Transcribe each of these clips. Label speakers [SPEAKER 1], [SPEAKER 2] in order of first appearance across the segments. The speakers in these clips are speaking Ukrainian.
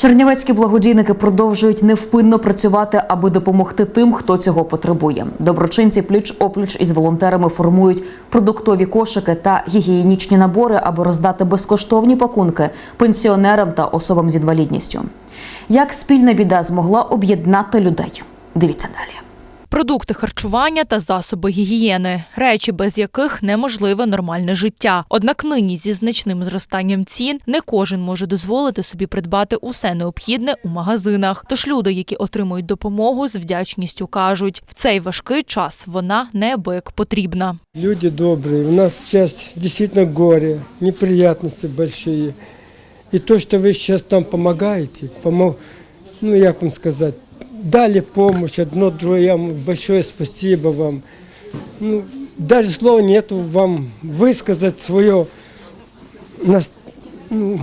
[SPEAKER 1] Чернівецькі благодійники продовжують невпинно працювати, аби допомогти тим, хто цього потребує. Доброчинці пліч опліч із волонтерами формують продуктові кошики та гігієнічні набори, аби роздати безкоштовні пакунки пенсіонерам та особам з інвалідністю. Як спільна біда змогла об'єднати людей? Дивіться далі.
[SPEAKER 2] Продукти харчування та засоби гігієни речі, без яких неможливе нормальне життя. Однак нині зі значним зростанням цін не кожен може дозволити собі придбати усе необхідне у магазинах. Тож люди, які отримують допомогу, з вдячністю кажуть, в цей важкий час вона неабияк потрібна.
[SPEAKER 3] Люди добрые. У нас сейчас действительно горе, неприятности большие. И то, вы сейчас нам помогаете, помо... ну, як вам сказать, дали помощь, одно, другое, я большое спасибо вам. Ну, даже слова нету вам высказать свое ну,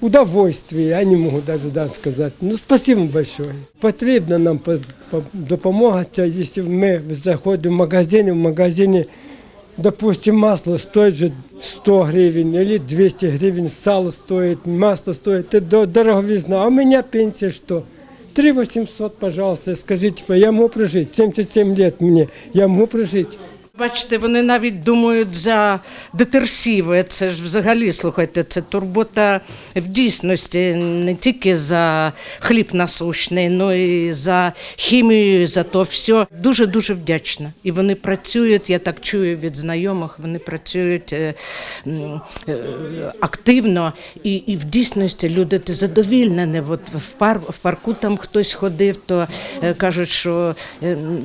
[SPEAKER 3] удовольствие, я не могу даже да, сказать. Ну, спасибо большое. Потрібна нам по- по- допомога, якщо ми заходимо в магазин, в магазині, допустим, масло стоит же 100 гривен или 200 гривен, сало стоит, масло стоит, это до- дороговизна. А у меня пенсия что? 3 800, пожалуйста, скажите, я могу прожить, 77 лет мне, я могу прожить.
[SPEAKER 4] Бачите, вони навіть думають за детерсиви. Це ж взагалі, слухайте, це турбота в дійсності не тільки за хліб насущний, але і за хімію, за то все. Дуже дуже вдячна. І вони працюють. Я так чую від знайомих. Вони працюють е, е, активно, і, і в дійсності люди ти задовільнені. От в пар в парку там хтось ходив, то е, кажуть, що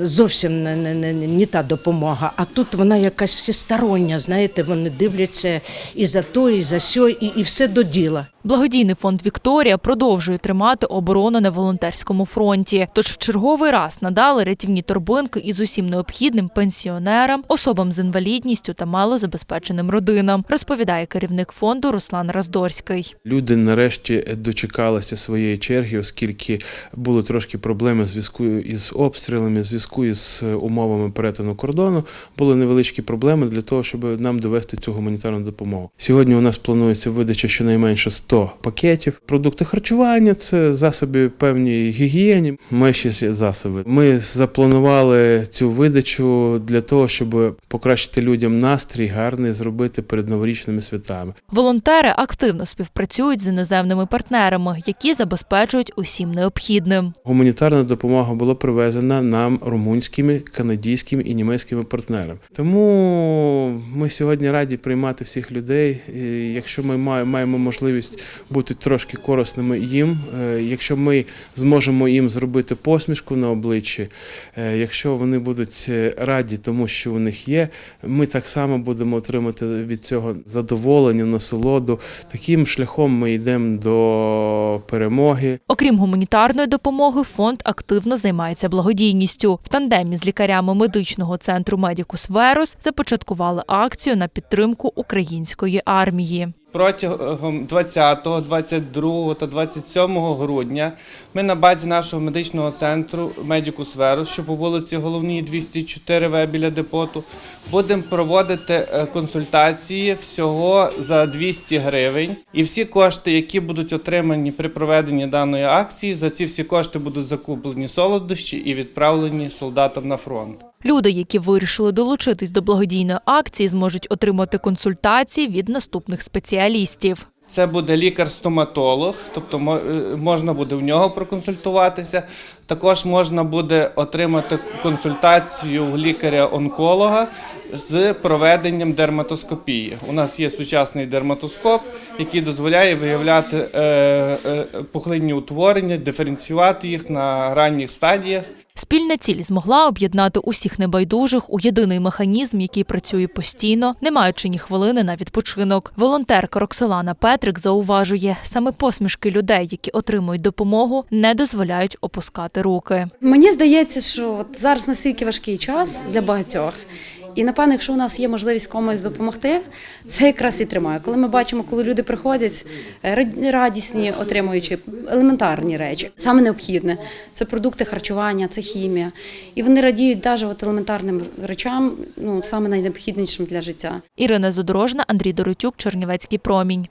[SPEAKER 4] зовсім не, не, не, не та допомога. А тут вона якась всестороння, знаєте, вони дивляться і за то, і за сьо, і, і все до діла.
[SPEAKER 2] Благодійний фонд Вікторія продовжує тримати оборону на волонтерському фронті. Тож в черговий раз надали рятівні торбинки із усім необхідним пенсіонерам, особам з інвалідністю та малозабезпеченим родинам, розповідає керівник фонду Руслан Раздорський.
[SPEAKER 5] Люди нарешті дочекалися своєї черги, оскільки були трошки проблеми в зв'язку із обстрілами, зв'язку із умовами перетину кордону. Були невеличкі проблеми для того, щоб нам довести цю гуманітарну допомогу. Сьогодні у нас планується видача щонайменше 100 пакетів. Продукти харчування це засоби певні гігієні, меші засоби. Ми запланували цю видачу для того, щоб покращити людям настрій, гарний зробити перед новорічними святами.
[SPEAKER 2] Волонтери активно співпрацюють з іноземними партнерами, які забезпечують усім необхідним.
[SPEAKER 5] Гуманітарна допомога була привезена нам румунськими, канадськими і німецькими партнерами. Тому ми сьогодні раді приймати всіх людей. І Якщо ми має- маємо можливість бути трошки корисними їм, е, якщо ми зможемо їм зробити посмішку на обличчі, е, якщо вони будуть е, раді тому, що у них є, ми так само будемо отримати від цього задоволення, насолоду. Таким шляхом ми йдемо до перемоги.
[SPEAKER 2] Окрім гуманітарної допомоги, фонд активно займається благодійністю. В тандемі з лікарями медичного центру Медікус Верус започаткували акцію на підтримку української армії.
[SPEAKER 6] Протягом 20, 22 та 27 грудня ми на базі нашого медичного центру Медікус Верус, що по вулиці Головній 204 В біля депоту, будемо проводити е, консультації всього за 200 гривень. І всі кошти, які будуть отримані при проведенні даної акції, за ці всі кошти будуть закуплені солодощі і відправлені солдатам на фронт.
[SPEAKER 2] Люди, які вирішили долучитись до благодійної акції, зможуть отримати консультації від наступних спеціалістів.
[SPEAKER 6] Це буде лікар-стоматолог, тобто е, можна буде в нього проконсультуватися. Також можна буде отримати консультацію лікаря-онколога з проведенням дерматоскопії. У нас є сучасний дерматоскоп, який дозволяє виявляти е, е, пухлинні утворення, диференціювати їх на ранніх стадіях.
[SPEAKER 2] Спільна ціль змогла об'єднати усіх небайдужих у єдиний механізм, який працює постійно, не маючи ні хвилини на відпочинок. Волонтерка Роксолана Петрик зауважує, саме посмішки людей, які отримують допомогу, не дозволяють опускати руки.
[SPEAKER 7] Мені здається, що от зараз настільки важкий час для багатьох. І напевно, якщо у нас є можливість комусь допомогти, це якраз і тримає. Коли ми бачимо, коли люди приходять е, раді- радісні, отримуючи елементарні речі, саме необхідне це продукти харчування, це хімія. І вони радіють навіть от елементарним речам, ну саме найнеобхіднішим для життя.
[SPEAKER 2] Ірина Задорожна, Андрій Доротюк, Чернівецький промінь.